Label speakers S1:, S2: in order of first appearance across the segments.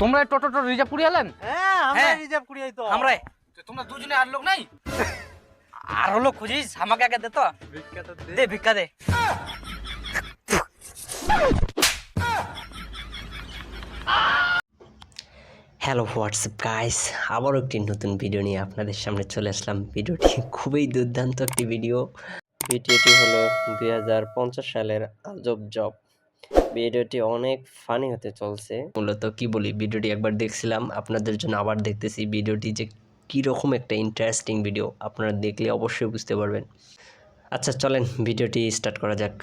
S1: তোমরা টোটো টোটো রিজার্ভ করে এলেন
S2: হ্যাঁ আমরা
S3: হ্যাঁ।
S2: রিজার্ভ করি তো।
S3: আমরা
S1: তো তোমরা দুজনে আর লোক নাই?
S3: আর হলো খুঁজিস? আমাকে আগে দে তো। দে ভিক্ষা দে।
S4: হ্যালো হোয়াটসঅ্যাপ গাইস আবারও একটি নতুন ভিডিও নিয়ে আপনাদের সামনে চলে আসলাম। ভিডিওটি খুবই দুর্দান্ত একটি ভিডিও ভিডিওটি হলো দুই হাজার পঞ্চাশ সালের আজব জব ভিডিওটি অনেক ফানি হতে চলছে। মূলত কি বলি ভিডিওটি একবার দেখছিলাম আপনাদের জন্য আবার দেখতেছি। ভিডিওটি যে কীরকম একটা ইন্টারেস্টিং ভিডিও আপনারা দেখলে অবশ্যই বুঝতে পারবেন। আচ্ছা চলেন ভিডিওটি স্টার্ট করা যাক।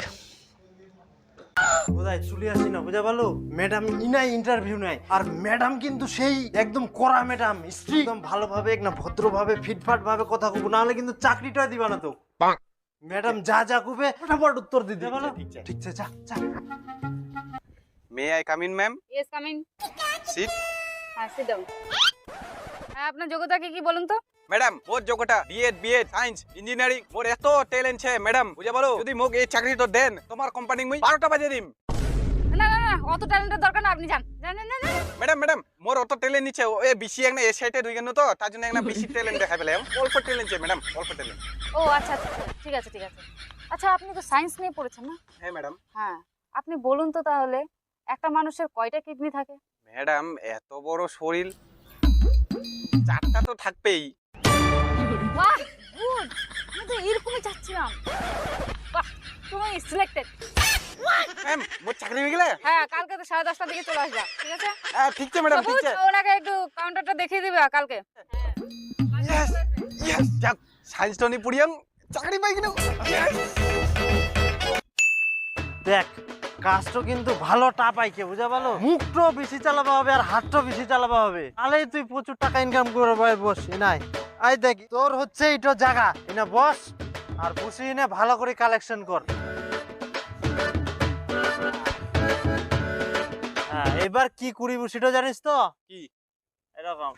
S2: কোথায় চলে আসি না বুঝা পারল? ম্যাডাম ইনাই ইন্টারভিউ নেয়। আর ম্যাডাম কিন্তু সেই একদম কড়া ম্যাডাম স্ত্রী একদম ভালোভাবে না ভদ্রভাবে ফিটফাট ভাবে কথা কব না হলে কিন্তু চাকরিটা দিবা না তো। ম্যাডাম যা যা কবে? ফটাফট উত্তর দিতে বলো। ঠিক আছে যা যা
S5: may I come in ma'am
S6: yes come
S5: in sit
S6: হ্যাঁ সিট ডাউন হ্যাঁ আপনার যোগ্যতা কি কি বলুন তো?
S5: ম্যাডাম মোর যোগ্যতা বিএড বিএড সায়েন্স ইঞ্জিনিয়ারিং মোর এত ট্যালেন্ট আছে ম্যাডাম বুঝা বলো? যদি মোক এই চাকরি তো দেন তোমার কোম্পানি মুই বারোটা বাজে দিম।
S6: অত ট্যালেন্টের দরকার না আপনি যান। যান যান।
S5: ম্যাডাম ম্যাডাম মোর অত ট্যালেন্ট নিচ্ছে। এ বেশি একটা এ সাইডে দুই গেল তো তার জন্য একটা বেশি ট্যালেন্ট দেখাই পেলাম অল্প ট্যালেন্ট আছে ম্যাডাম অল্প ট্যালেন্ট
S6: ও আচ্ছা আচ্ছা আচ্ছা, ঠিক আছে ঠিক আছে। আচ্ছা আপনি তো সায়েন্স নিয়ে পড়েছেন না?
S5: হ্যাঁ ম্যাডাম।
S6: হ্যাঁ আপনি বলুন তো তাহলে একটা মানুষের কয়টা কিডনি থাকে?
S5: ম্যাডাম এত বড় শরীর চারটা তো থাকবেই।
S6: বাহ গুড আমি তো এরকমই চাচ্ছিলাম। বাহ তুমি সিলেক্টেড
S5: ম্যাম মোর চাকরি হয়ে গেলে?
S6: হ্যাঁ কালকে তো সাড়ে দশটার দিকে চলে আসবা ঠিক আছে?
S5: হ্যাঁ ঠিক আছে ম্যাডাম ঠিক আছে।
S6: ওনাকে একটু কাউন্টারটা দেখিয়ে দিবে কালকে।
S5: ইয়েস ইয়েস যাক সায়েন্সটা নি পড়িয়াম চাকরি পাই কিনা?
S2: দেখ কাজটা কিন্তু ভালো টাপাইকে বুঝা পারল? মুখটো বেশি চালাবা হবে আর হাতটা বেশি চালাবা হবে। তাহলেই তুই প্রচুর টাকা ইনকাম করে ভাই বস নাই। আই দেখ তোর হচ্ছে এটা জায়গা। এনা বস আর বসে এনে ভালো করে কালেকশন কর। এবার কি করিব সেটা জানিস তো?
S5: কি?
S2: এরকম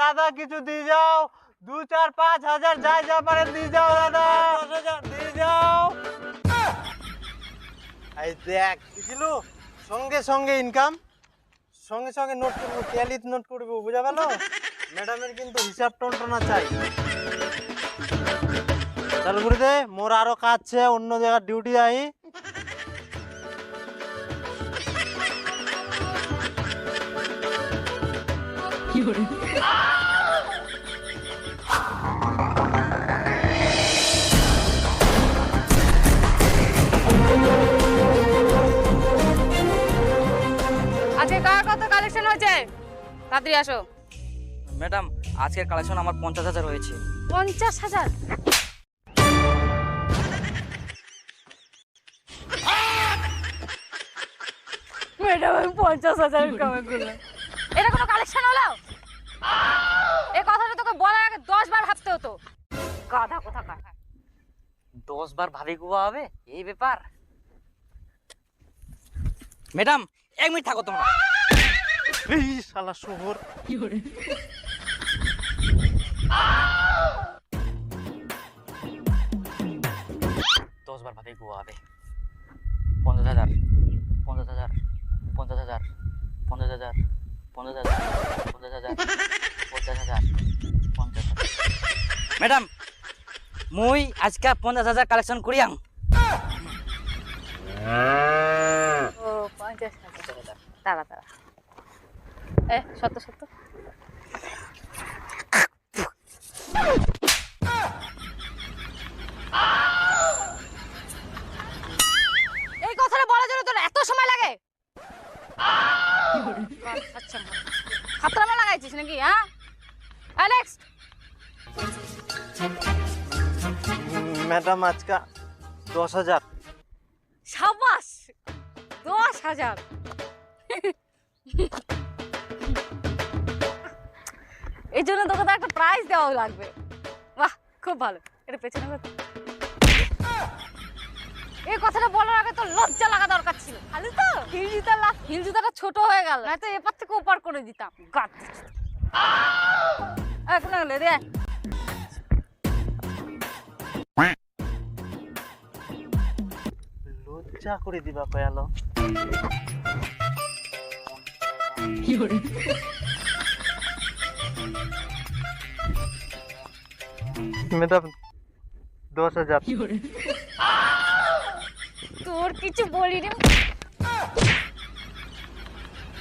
S2: দাদা কিছু দিয়ে যাও। দু চার পাঁচ হাজার যাই যা পারে দিয়ে যাও দাদা। দিয়ে যাও। এই দেখ বুঝলো সঙ্গে সঙ্গে ইনকাম সঙ্গে সঙ্গে নোট করব ক্যালিত নোট করব বুঝা গেল? ম্যাডামের কিন্তু হিসাব টনটনা চাই। চালু করে দে মোর আরও কাজ আছে অন্য জায়গার ডিউটি আই
S6: আজকে কার কত কালেকশন হয়েছে? তাড়াতাড়ি আসো।
S3: ম্যাডাম আজকের কালেকশন আমার পঞ্চাশ হাজার হয়েছে।
S6: পঞ্চাশ হাজার? ম্যাডাম আমি পঞ্চাশ হাজার কামাই করলাম। এটা কোনো কালেকশন হলো? এই কথাটা তোকে বলার আগে দশ বার ভাবতে হতো। গাধা কোথা কাটা
S3: দশ বার ভাবি গুয়া হবে? এই ব্যাপার। ম্যাডাম এক মিনিট থাকো তোমরা।
S2: এই শালা শহর।
S3: দশ বার ভাবি গুয়া হবে। পঞ্চাশ হাজার পঞ্চাশ হাজার পঞ্চাশ হাজার পঞ্চাশ হাজার। ম্যাডাম, মুই আজকে পঞ্চাশ হাজার কালেকশন করিয়াং।
S6: ও, পঞ্চাশ হাজার। দাঁড়া দাঁড়া। এ সত্য সত্য এই কথাটা বলার জন্য তোর এত সময় লাগে আচ্ছা খাতরামা লাগাইছিস নাকি হ্যাঁ নেক্সট
S2: ম্যাডাম আজকা দশ হাজার।
S6: সাবাস! দশ হাজার। এই জন্য তোকে তো একটা প্রাইজ দেওয়া লাগবে। বাহ খুব ভালো। এটা পেছনে। এই কথাটা বলার আগে তো লজ্জা লাগা দরকার ছিল। খালি তো? হিল জুতা হিল জুতাটা ছোট হয়ে গেল। নয়তো এপার থেকে ওপার করে দিতাম। গাদ এখন রে
S2: লজ্জা করে দিবা কয়ালো ম্যাডাম দশ হাজার।
S6: তোর কিছু বলিনি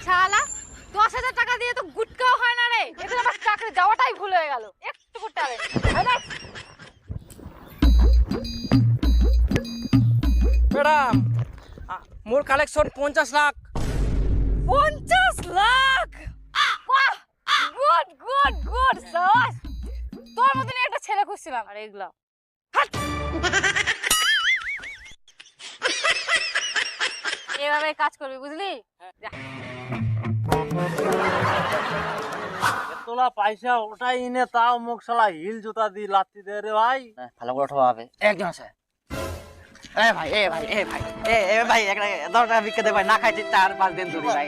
S6: শালা, দশ হাজার টাকা দিয়ে তো গুটকাও হয় না রে। এতে আমার চাকরি যাওয়াটাই ভুল হয়ে গেল। একটু করতে হবে
S1: ম্যাডাম মোর কালেকশন পঞ্চাশ লাখ।
S6: পঞ্চাশ লাখ? গুড গুড গুড সাবাস। তোর মতন একটা ছেলে খুঁজছিলাম। আর এগুলো। এভাবে কাজ করবি বুঝলি?
S2: তোলা পয়সা ওটাই ইনে তাও মুখ শালা হিল জুতা দি লাত্তি দে রে ভাই।
S3: ভালো করে ঠোয়া হবে একজন আছে। এ ভাই এ ভাই এ ভাই এ এ ভাই একটা দশ টাকা ভিক্ষা দে ভাই না খাইছি চার পাঁচ দিন ধরে ভাই।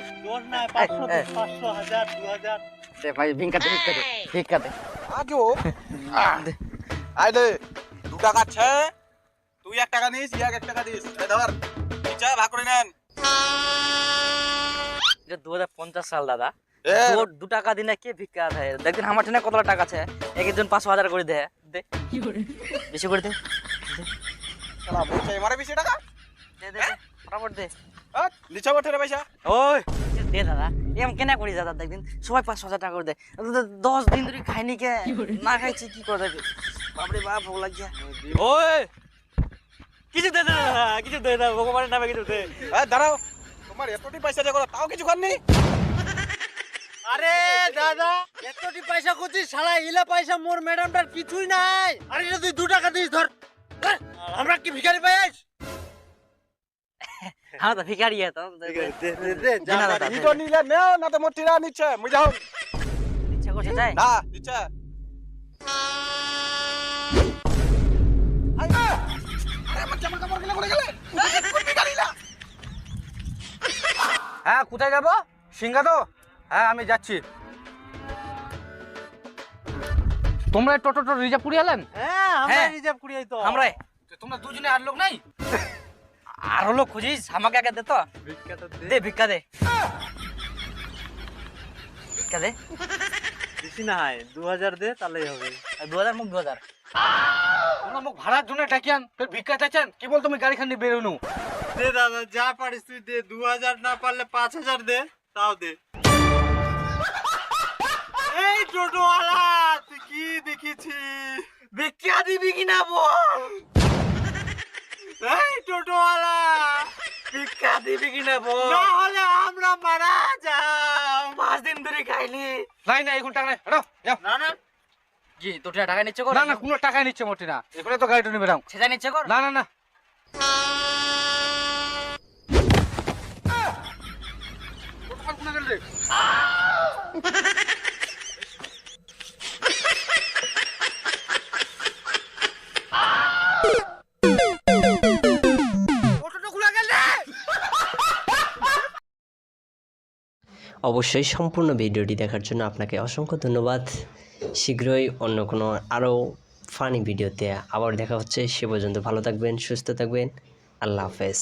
S2: দু
S3: ভাই ভিক্ষা দে ভিক্ষা দে ভিক্ষা দে।
S5: আজো আই দে দু টাকা আছে। তুই এক টাকা নিস ইয়াক এক টাকা দিস। ধর ভাগ করে নেন।
S3: যে দু হাজার পঞ্চাশ সাল দাদা। দু- টাকা দিনে কে ভিক্ষা দেয়? দেখবেন আমার টেনে কত টাকা আছে? এক একজন পাঁচশো হাজার করে দে। দে। বেশি করে দে।
S5: শালা বলছে এমারে বেশি টাকা?
S3: দে দে দে, ফটাফট দে।
S5: হ্যাঁ, পয়সা।
S3: ওই দে দাদা এম কেনা করি দাদা সবাই পাঁচশো হাজার টাকা করে দেয়। দশ দিন ধরে খাইনি কে? না খাইছি কি করে দেবে? বাপরে বাপ ভোগ লাগছে ওই কিছু দে কিছু দে না ভগবানের নামে কিছু দে।
S5: দাঁড়াও তোমার এতটি পয়সা তাও কিছু করেনি
S2: আরে দাদা এতটি পয়সা করছিস শালা ইলা পয়সা মোর ম্যাডামটার কিছুই নাই। আরে তুই দু টাকা দিস ধর। আমরা কি ভিখারি
S3: হ্যাঁ তো ভিখারি তো।
S5: নিটো নিলে নেও না তো মোর টিরা নিচ্ছে মুই যাও।
S3: যাই।
S5: না
S1: হ্যাঁ কোথায় যাব? সিঙ্গা তো? হ্যাঁ আমি যাচ্ছি। তোমরা টোটো টোটো রিজার্ভ করে এলেন
S2: হ্যাঁ আমরা
S3: হ্যাঁ।
S2: রিজার্ভ করি তো
S3: আমরা
S1: তোমরা দুজনে আর লোক নাই?
S3: আর হলো খুঁজিস আমাকে আগে দে তো। দে। ভিক্ষা দে। ভিক্ষা দে।
S2: বেশি না হয় দু হাজার দে তাহলেই হবে।
S3: দু হাজার মুখ দু হাজার
S1: তোমরা মুখ ভাড়ার জন্য ডাকিয়ান ফের ভিক্ষা চাইছেন? কি বল তুমি গাড়ি খানি বেরোনো?
S2: দে দাদা যা পারিস তুই দে। দু হাজার না পারলে পাঁচ হাজার দে তাও দে। এই টোটোওয়ালা কি দেখেছিস ভিক্ষা দিবি কিনা বল। এই টোটোওয়ালা। ভিক্ষা দিবি কিনা বল। না হলে আমরা মারা যাও। পাঁচ দিন ধরে খাইলি
S1: নাই না এখন টাকা নাই। হাঁটো, যাও।
S2: না না।
S3: জি দুটা টাকা নিচ্ছে কর।
S1: না না কোনো টাকাই নিচ্ছে মোটে না। এখানে তো গাড়িটা নেবে নাও
S3: সেটা নিচ্ছে কর।
S1: না না না। কতক্ষণ কোনে গেল
S4: অবশ্যই সম্পূর্ণ ভিডিওটি দেখার জন্য আপনাকে অসংখ্য ধন্যবাদ। শীঘ্রই অন্য কোনো আরও ফানি ভিডিওতে আবার দেখা হচ্ছে। সে পর্যন্ত ভালো থাকবেন, সুস্থ থাকবেন। আল্লাহ হাফেজ।